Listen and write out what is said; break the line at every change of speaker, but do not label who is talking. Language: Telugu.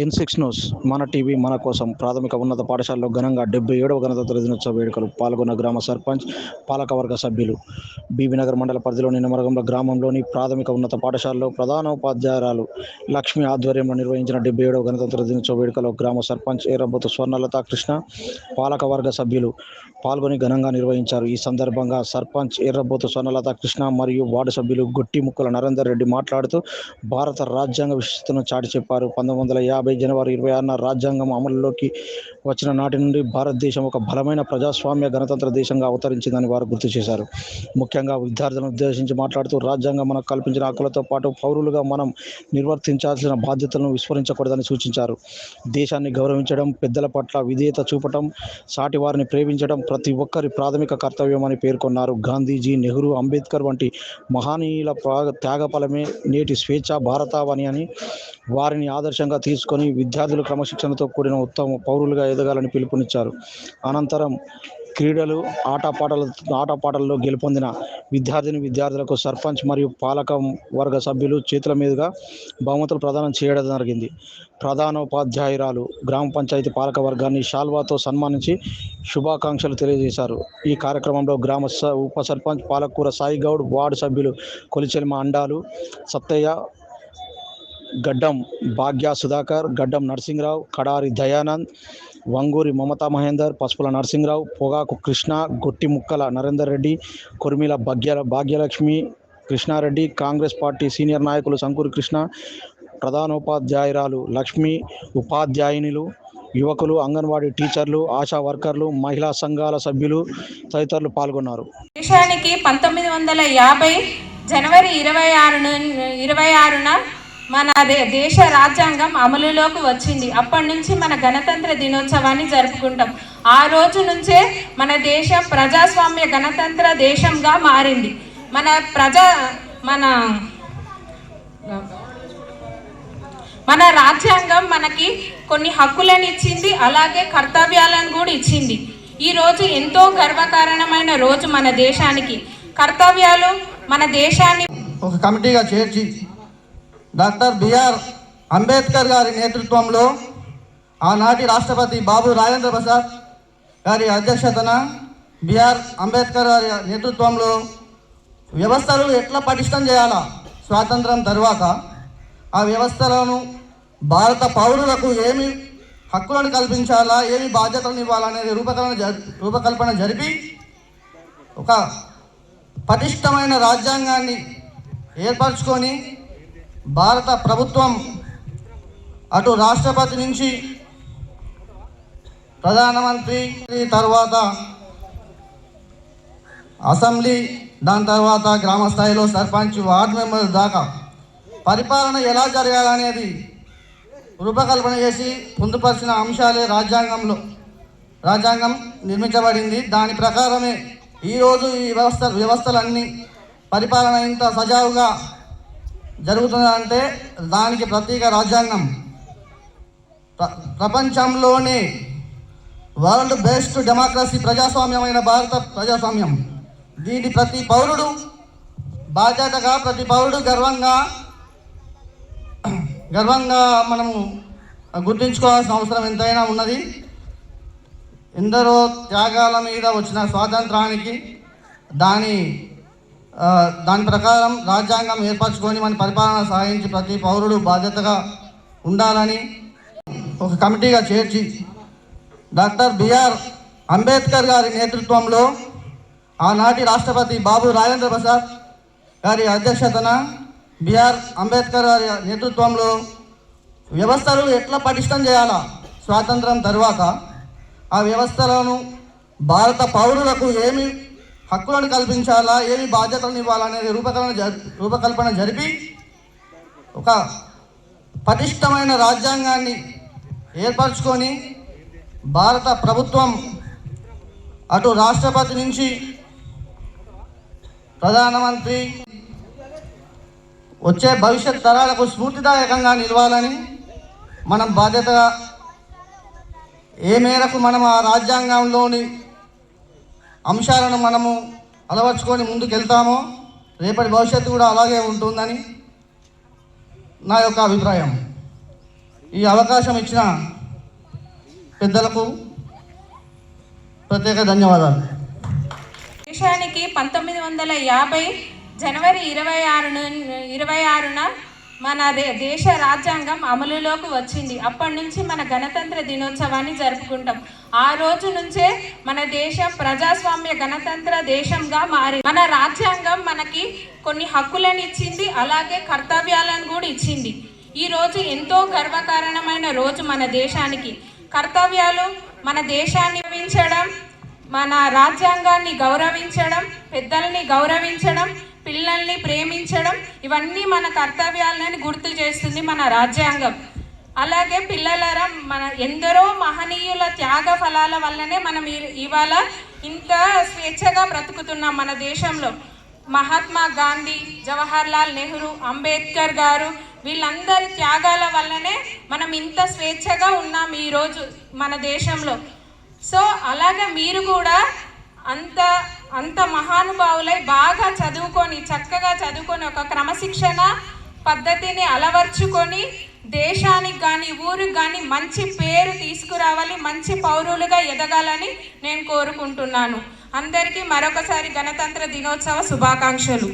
N six news Mana TV మన కోసం ప్రాథమిక ఉన్నత పాఠశాలలో ఘనంగా డెబ్బై ఏడవ గణతంత్ర దినోత్సవ వేడుకలు పాల్గొన్న గ్రామ సర్పంచ్ పాలకవర్గ సభ్యులు. బీబీనగర్ మండల పరిధిలోని నిమరగంల గ్రామంలోని ప్రాథమిక ఉన్నత పాఠశాలలో ప్రధానోపాధ్యాయురాలు లక్ష్మి ఆధ్వర్యంలో నిర్వహించిన డెబ్బై ఏడవ గణతంత్ర దినోత్సవ వేడుకలో గ్రామ సర్పంచ్ ఎర్రబోతు స్వర్ణలత కృష్ణ పాలకవర్గ సభ్యులు పాల్గొని ఘనంగా నిర్వహించారు. ఈ సందర్భంగా సర్పంచ్ ఎర్రబోతు స్వర్ణలత కృష్ణ మరియు వార్డు సభ్యులు గొట్టి ముక్కల నరేందర్ రెడ్డి మాట్లాడుతూ భారత రాజ్యాంగ విశిష్టతను చాటి చెప్పారు. పంతొమ్మిది వందల యాభై జనవరి ఇరవై ఆరున రాజ్యాంగం అమలులోకి వచ్చిన నాటి నుండి భారతదేశం ఒక బలమైన ప్రజాస్వామ్య గణతంత్ర దేశంగా అవతరించిందని వారు గుర్తు చేశారు. ముఖ్యంగా విద్యార్థులను ఉద్దేశించి మాట్లాడుతూ రాజ్యాంగం మనకు కల్పించిన హక్కులతో పాటు పౌరులుగా మనం నిర్వర్తించాల్సిన బాధ్యతలను విస్మరించకూడదని సూచించారు. దేశాన్ని గౌరవించడం పెద్దల పట్ల విధేయత చూపటం సాటి వారిని ప్రేమించడం ప్రతి ఒక్కరి ప్రాథమిక కర్తవ్యం అని పేర్కొన్నారు. గాంధీజీ నెహ్రూ అంబేద్కర్ వంటి మహనీయుల త్యాగఫలమే నేటి స్వేచ్ఛ భారతావని అని వారిని ఆదర్శంగా తీసుకొని విద్యార్థులు క్రమశిక్షణతో కూడిన ఉత్తమ పౌరులుగా ఎదగాలని పిలుపునిచ్చారు. అనంతరం క్రీడలు ఆటపాటల ఆటపాటల్లో గెలుపొందిన విద్యార్థిని విద్యార్థులకు సర్పంచ్ మరియు పాలక వర్గ సభ్యులు చేతుల మీదుగా బహుమతులు ప్రదానం చేయడం జరిగింది. ప్రధానోపాధ్యాయురాలు గ్రామ పంచాయతీ పాలక వర్గాన్ని షాల్వాతో సన్మానించి శుభాకాంక్షలు తెలియజేశారు. ఈ కార్యక్రమంలో గ్రామ స ఉప సర్పంచ్ పాలకూర సాయి గౌడ్ వార్డు సభ్యులు కొలిచెల్మ అండాలు సత్తయ్య గడ్డం భాగ్య సుధాకర్ గడ్డం నరసింహరావు కడారి దయానంద్ వంగూరి మమతా మహేందర్ పసుపుల నరసింహరావు పొగాకు Krishna Gotti Mukkala Narender Reddy Korimila Bhagya Bhagyalakshmi Krishnareddy Congress party senior నాయకులు సంకూరి కృష్ణ ప్రధానోపాధ్యాయురాలు లక్ష్మి ఉపాధ్యాయునిలు యువకులు అంగన్వాడీ టీచర్లు ఆశా వర్కర్లు మహిళా సంఘాల సభ్యులు తదితరులు పాల్గొన్నారు.
దేశానికి పంతొమ్మిది వందల యాభై జనవరి ఇరవై ఆరున ఇరవై ఆరున మన దే- దేశ రాజ్యాంగం అమలులోకి వచ్చింది. అప్పటి నుంచి మన గణతంత్ర దినోత్సవాన్ని జరుపుకుంటాం. ఆ రోజు నుంచే మన దేశం ప్రజాస్వామ్య గణతంత్ర దేశంగా మారింది. మన ప్రజా మన మన రాజ్యాంగం మనకి కొన్ని హక్కులను ఇచ్చింది అలాగే కర్తవ్యాలను కూడా ఇచ్చింది. ఈరోజు ఎంతో గర్వకారణమైన రోజు మన దేశానికి. కర్తవ్యాలు మన దేశాన్ని
ఒక కమిటీగా చేర్చి డాక్టర్ బిఆర్ అంబేద్కర్ గారి నేతృత్వంలో ఆనాటి రాష్ట్రపతి బాబు రాజేంద్ర ప్రసాద్ గారి అధ్యక్షతన బిఆర్ అంబేద్కర్ గారి నేతృత్వంలో వ్యవస్థలు ఎట్లా పటిష్టం చేయాలా? స్వాతంత్రం తర్వాత ఆ వ్యవస్థలను భారత పౌరులకు ఏమి హక్కులను కల్పించాలా? ఏమి బాధ్యతలను ఇవ్వాలనేది రూపకల్పన రూపకల్పన జరిపి ఒక పటిష్టమైన రాజ్యాంగాన్ని ఏర్పరచుకొని భారత ప్రభుత్వం అటు రాష్ట్రపతి నుంచి ప్రధానమంత్రి తర్వాత అసెంబ్లీ దాని తర్వాత గ్రామ స్థాయిలో సర్పంచ్ వార్డు మెంబర్ దాకా పరిపాలన ఎలా జరగాలనేది రూపకల్పన చేసి పొందుపరిచిన అంశాలే రాజ్యాంగంలో రాజ్యాంగం నిర్మించబడింది. దాని ప్రకారమే ఈరోజు ఈ వ్యవస్థ వ్యవస్థలన్నీ పరిపాలన ఇంత సజావుగా జరుగుతుందంటే దానికి ప్రత్యేక రాజ్యాంగం. ప్ర- ప్రపంచంలోనే వరల్డ్ బెస్ట్ డెమోక్రసీ ప్రజాస్వామ్యమైన భారత ప్రజాస్వామ్యం. దీని ప్రతి పౌరుడు బాధ్యతగా ప్రతి పౌరుడు గర్వంగా గర్వంగా మనము గుర్తుంచుకోవాల్సిన అవసరం ఎంతైనా ఉన్నది. ఎందరో త్యాగాల మీద వచ్చిన స్వాతంత్రానికి దాని దాని ప్రకారం రాజ్యాంగం ఏర్పరచుకొని మన పరిపాలన సాగించి ప్రతి పౌరుడు బాధ్యతగా ఉండాలని ఒక కమిటీగా చేర్చి డాక్టర్ బిఆర్ అంబేద్కర్ గారి నేతృత్వంలో ఆనాటి రాష్ట్రపతి బాబు రాజేంద్ర ప్రసాద్ గారి అధ్యక్షతన బిఆర్ అంబేద్కర్ గారి నేతృత్వంలో వ్యవస్థలు ఎట్లా పటిష్టం చేయాలా? స్వాతంత్రం తర్వాత ఆ వ్యవస్థలను భారత పౌరులకు ఏమి హక్కులను కల్పించాలా? ఏవి బాధ్యతలను ఇవ్వాలనేది రూపకల్పన రూపకల్పన జరిపి ఒక పటిష్టమైన రాజ్యాంగాన్ని ఏర్పరచుకొని భారత ప్రభుత్వం అటు రాష్ట్రపతి నుంచి ప్రధానమంత్రి వచ్చే భవిష్యత్ తరాలకు స్ఫూర్తిదాయకంగా నిలవాలని మనం బాధ్యతగా ఏ మేరకు మనం ఆ రాజ్యాంగంలోని అంశాలను మనము అలవర్చుకొని ముందుకెళ్తామో రేపటి భవిష్యత్తు కూడా అలాగే ఉంటుందని నా యొక్క అభిప్రాయం. ఈ అవకాశం ఇచ్చిన పెద్దలకు ప్రత్యేక ధన్యవాదాలు.
దేశానికి పంతొమ్మిది వందల యాభై జనవరి ఇరవై ఆరున ఇరవై ఆరున మన దే- దేశ రాజ్యాంగం అమలులోకి వచ్చింది. అప్పటి నుంచి మన గణతంత్ర దినోత్సవాన్ని జరుపుకుంటాం. ఆ రోజు నుంచే మన దేశం ప్రజాస్వామ్య గణతంత్ర దేశంగా మారి మన రాజ్యాంగం మనకి కొన్ని హక్కులను ఇచ్చింది అలాగే కర్తవ్యాలను కూడా ఇచ్చింది. ఈ రోజు ఎంతో గర్వకారణమైన రోజు మన దేశానికి. కర్తవ్యాలు మన దేశాన్ని పెంచడం మన రాజ్యాంగాన్ని గౌరవించడం పెద్దల్ని గౌరవించడం పిల్లల్ని ప్రేమించడం ఇవన్నీ మన కర్తవ్యాలని గుర్తు చేస్తుంది మన రాజ్యాంగం. అలాగే పిల్లలరా మన ఎందరో మహనీయుల త్యాగ ఫలాల వల్లనే మనం ఇవాళ ఇంత స్వేచ్ఛగా బ్రతుకుతున్నాం మన దేశంలో. మహాత్మా గాంధీ జవహర్ లాల్ నెహ్రూ అంబేద్కర్ గారు వీళ్ళందరి త్యాగాల వల్లనే మనం ఇంత స్వేచ్ఛగా ఉన్నాం ఈరోజు మన దేశంలో. సో అలాగే మీరు కూడా అంత అంత మహానుభావులై బాగా చదువుకొని చక్కగా చదువుకొని ఒక క్రమశిక్షణ పద్ధతిని అలవర్చుకొని దేశానికి కానీ ఊరికి కానీ మంచి పేరు తీసుకురావాలి మంచి పౌరులుగా ఎదగాలని నేను కోరుకుంటున్నాను. అందరికీ మరొకసారి గణతంత్ర దినోత్సవ శుభాకాంక్షలు.